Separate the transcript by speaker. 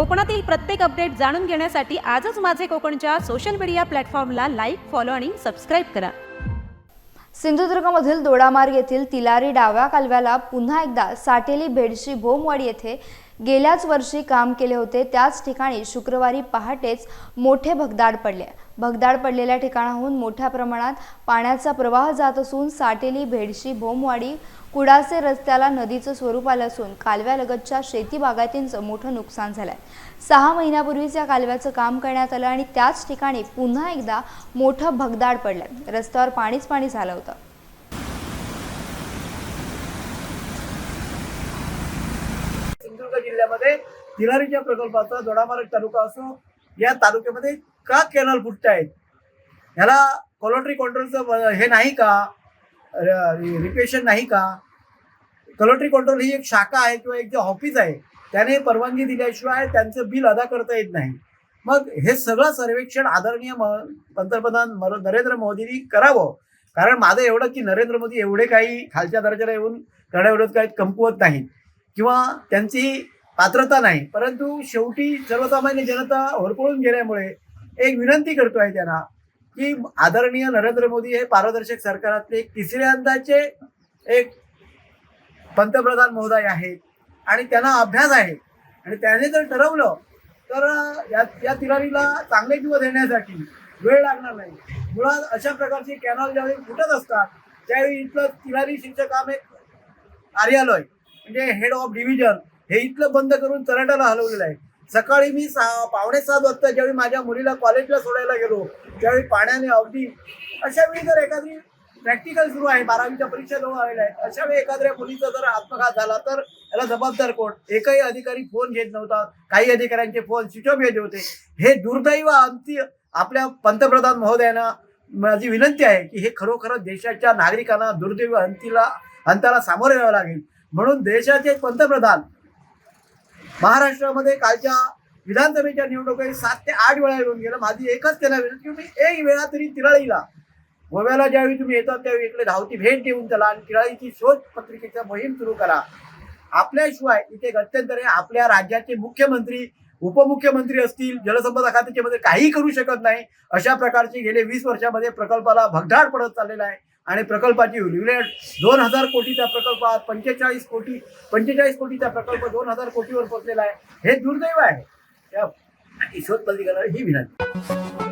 Speaker 1: कोकणातील प्रत्येक अपडेट जाणून घेण्यासाठी आजच माझे कोकणच्या सोशल मीडिया प्लॅटफॉर्मला लाईक फॉलो आणि सबस्क्राईब करा.
Speaker 2: सिंधुदुर्गमधील दोडामार्ग येथील तिलारी डाव्या कालव्याला पुन्हा एकदा साटेली भेडशी भोमवाडी येथे गेल्याच वर्षी काम केले होते. त्याच ठिकाणी शुक्रवारी पहाटेच मोठे भगदाड पडले. भगदाड पडलेल्या ठिकाणाहून मोठ्या प्रमाणात पाण्याचा प्रवाह जात असून साटेली भेडशी भोमवाडी कुडासे रस्त्याला नदीचं स्वरूप आलं असून कालव्यालगतच्या शेती बागायतींचं मोठं नुकसान झालंय. सहा महिन्यापूर्वीच या कालव्याचं काम करण्यात आलं आणि त्याच ठिकाणी पुन्हा एकदा मोठं भगदाड पडलं रस्त्यावर पाणीच पाणी झालं होतं.
Speaker 3: तालुक्यामध्ये तिलारीच्या प्रकल्पाचा दोडामार्ग तालुका असो या तालुक्यामध्ये का कॅनल फुटतायत ह्याला कॉलोटरी कंट्रोलचं हे नाही का? रिपेशन नाही का? कोलोट्री कंट्रोल ही एक शाखा आहे किंवा एक जे ऑफिस आहे त्याने परवानगी दिल्याशिवाय त्यांचं बिल अदा करता येत नाही. मग हे सगळं सर्वेक्षण आदरणीय म- पंतप्रधान मर- नरेंद्र मोदींनी करावं. कारण माझं एवढं की नरेंद्र मोदी एवढे काही खालच्या दर्जाला येऊन करण्याविरोध काही कमकुवत नाहीत. किंवा त्यांची पात्रता नाही. परंतु शेवटी सर्वसामान्य जनता होरपळून गेल्यामुळे एक विनंती करतो आहे त्यांना की आदरणीय नरेंद्र मोदी हे पारदर्शक सरकारातले तिसऱ्यांदाचे एक पंतप्रधान महोदय आहेत आणि त्यांना अभ्यास आहे. आणि त्याने जर ठरवलं तर या या तिलारीला चांगले दिवस येण्यासाठी वेळ लागणार नाही. मुळात अशा प्रकारचे कॅनॉल ज्यावेळी फुटत असतात त्यावेळी इथलं तिलारी शिक्षक एक कार्यालय म्हणजे हेड ऑफ डिव्हिजन हे इथलं बंद करून तरंडाला हलवलेलं आहे. सकाळी मी सहा पावणे सात वाजता ज्यावेळी माझ्या मुलीला कॉलेजला सोडायला गेलो त्यावेळी पाण्याने अवधी अशा वेळी जर एखादी प्रॅक्टिकल सुरू आहे बारावीच्या परीक्षा जवळ आलेल्या आहेत अशा वेळी एखाद्या मुलीचा जर आत्मघात झाला तर याला जबाबदार कोण? एकही अधिकारी फोन घेत नव्हता काही अधिकाऱ्यांचे फोन स्विच ऑफ घेत होते. हे दुर्दैव अंती आपल्या पंतप्रधान महोदयांना माझी विनंती आहे की हे खरोखर देशाच्या नागरिकांना दुर्दैव अंतीला अंताला सामोरे यावं लागेल. म्हणून देशाचे पंतप्रधान महाराष्ट्रामध्ये कालच्या विधानसभेच्या निवडणुकीत सात ते आठ वेळा येऊन गेलं. माझी एकच त्याला विनंती की तुम्ही एक वेळा तरी तिराळीला. गोव्याला ज्यावेळी तुम्ही येतात त्यावेळी इकडे धावती भेट देऊन त्याला आणि तिराळीची शोध पत्रिकेचा मोहीम सुरू करा. आपल्याशिवाय इथे गत्यंतरे आपल्या राज्याचे मुख्यमंत्री उपमुख्यमंत्री असतील जलसंपदा खात्याचे मध्ये काही करू शकत नाही. अशा प्रकारचे गेले वीस वर्षामध्ये प्रकल्पाला भगदाड पडत चाललेला आहे. आणि प्रकल्पाची युनिट दोन हजार कोटीचा प्रकल्प पंचेचाळीस कोटी पंचेचाळीस कोटीचा प्रकल्प दोन हजार कोटीवर पोहोचलेला आहे. हे दुर्दैव आहे. त्या शोध पत्रिकेला ही विनंती.